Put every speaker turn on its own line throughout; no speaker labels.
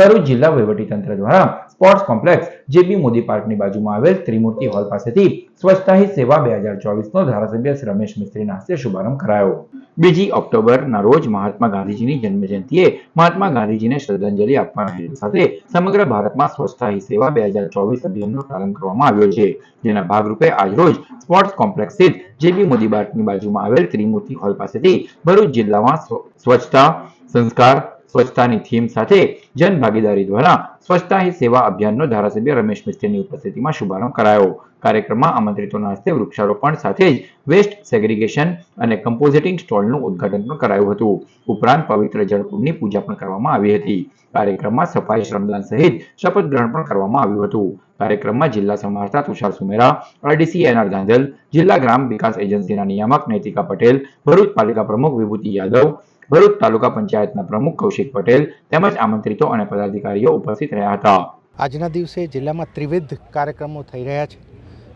ભરૂચ જિલ્લા વહીવટીતંત્ર દ્વારા સ્પોર્ટ્સ કોમ્પ્લેક્સ જેબી મોદી પાર્કની બાજુમાં આવેલ ત્રિમૂર્તિ હોલ પાસેથી સ્વચ્છતા હી સેવા બે હજાર ચોવીસનો ધારાસભ્ય રમેશ મિસ્ત્રીના હસ્તે શુભારંભ કરાયો. બીજી ઓક્ટોબરના રોજ મહાત્મા ગાંધીજીની જન્મજયંતિએ મહાત્મા ગાંધીજીને શ્રદ્ધાંજલિ આપવાના સાથે સમગ્ર ભારતમાં સ્વચ્છતા હી સેવા બે હજાર ચોવીસ અભિયાનનો પ્રારંભ કરવામાં આવ્યો છે. જેના ભાગરૂપે આજરોજ સ્પોર્ટ્સ કોમ્પ્લેક્સ સ્થિત જેબી મોદી પાર્કની બાજુમાં આવેલ ત્રિમૂર્તિ હોલ પાસેથી ભરૂચ જિલ્લામાં સ્વચ્છતા સંસ્કાર સ્વચ્છતાની થીમ સાથે જનભાગીદારી દ્વારા સ્વચ્છતા હી સેવા અભિયાનનો ધારાસભ્ય રમેશ મિસ્ત્રીની ઉપસ્થિતિમાં શુભારંભ કરાયો. કાર્યક્રમમાં આમંત્રિતોના હસ્તે વૃક્ષારોપણ સાથે જ વેસ્ટ સેગ્રીગેશન અને કમ્પોઝિટિંગ સ્ટોલનું ઉદ્ઘાટન પણ કરાયું હતું. ઉપરાંત પવિત્ર જળકુંડની પૂજા પણ કરવામાં આવી હતી. કાર્યક્રમમાં સફાઈ શ્રમદાન સહિત શપથ ગ્રહણ પણ કરવામાં આવ્યું હતું. કાર્યક્રમમાં જિલ્લા સમાહર્તા તુષાર સુમેરા, આરડીસી એનઆર ધાંધલ, જિલ્લા ગ્રામ વિકાસ એજન્સીના નિયામક નૈતિકા પટેલ, ભરૂચ પાલિકા પ્રમુખ વિભૂતિ યાદવ ભરૂચ તાલુકા પંચાયતના પ્રમુખ કૌશિક પટેલ તેમજ આમંત્રિતો અને પદાધિકારીઓ ઉપસ્થિત રહ્યા હતા.
આજના દિવસે જિલ્લામાં ત્રિવિધ કાર્યક્રમો થઈ રહ્યા છે.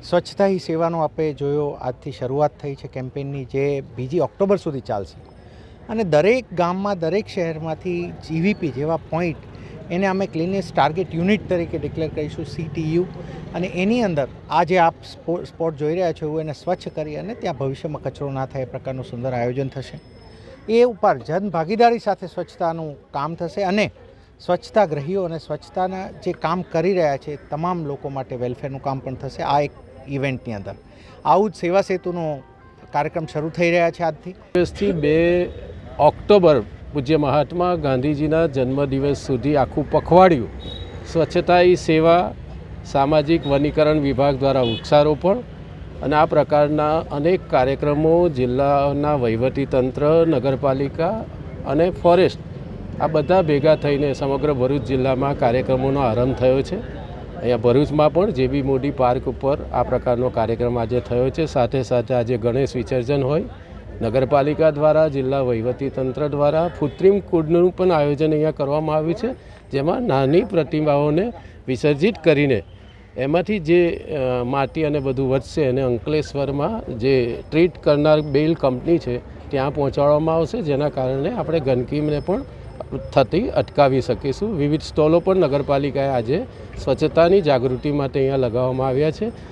સ્વચ્છતા હી સેવાનો આપણે જોયો આજથી શરૂઆત થઈ છે કેમ્પેનની જે બીજી ઓક્ટોબર સુધી ચાલશે. અને દરેક ગામમાં, દરેક શહેરમાંથી જીવીપી જેવા પોઈન્ટ એને અમે ક્લિનેસ ટાર્ગેટ યુનિટ તરીકે ડિક્લેર કરીશું, સીટીયુ. અને એની અંદર આ જે આપ સ્પો- સ્પોટ જોઈ રહ્યા છો એવું એને સ્વચ્છ કરી અને ત્યાં ભવિષ્યમાં કચરો ના થાય એ પ્રકારનું સુંદર આયોજન થશે. એ ઉપર જન ભાગીદારી સાથે સ્વચ્છતાનું કામ થશે અને સ્વચ્છતા ગ્રહીઓ અને સ્વચ્છતાના જે કામ કરી રહ્યા છે તમામ લોકો માટે વેલફેરનું કામ પણ થશે આ એક ઇવેન્ટની અંદર. આવું જ સેવા સેતુનો કાર્યક્રમ શરૂ થઈ રહ્યા છે આજથી.
દિવસથી બે ઓક્ટોબર પૂજ્ય મહાત્મા ગાંધીજીના જન્મદિવસ સુધી આખું પખવાડિયું સ્વચ્છતા એ સેવા, સામાજિક વનીકરણ વિભાગ દ્વારા વૃક્ષારોપણ અને આ પ્રકારના અનેક કાર્યક્રમો જિલ્લાના વહીવટીતંત્ર નગરપાલિકા અને ફોરેસ્ટ આ બધા ભેગા થઈને સમગ્ર ભરૂચ જિલ્લામાં કાર્યક્રમોનો આરંભ થયો છે. અહીંયા ભરૂચમાં પણ જેબી મોડી પાર્ક ઉપર આ પ્રકારનો કાર્યક્રમ આજે થયો છે. સાથે સાથે આજે ગણેશ વિસર્જન હોય. નગરપાલિકા દ્વારા, જિલ્લા વહીવટી તંત્ર દ્વારા કૃત્રિમ કુંડનું પણ આયોજન અહીંયા કરવામાં આવ્યું છે, જેમાં નાની પ્રતિમાઓને વિસર્જિત કરીને એમાંથી જે માટી અને બધું વધશે એને અંકલેશ્વરમાં જે ટ્રીટ કરનાર બેલ કંપની છે, ત્યાં પહોંચાડવામાં આવશે, જેના કારણે આપણે ગંદકીને પણ થતી અટકાવી શકીશું. વિવિધ સ્ટોલો પણ નગરપાલિકાએ આજે સ્વચ્છતાની જાગૃતિ માટે અહીંયા લગાવવામાં આવ્યા છે.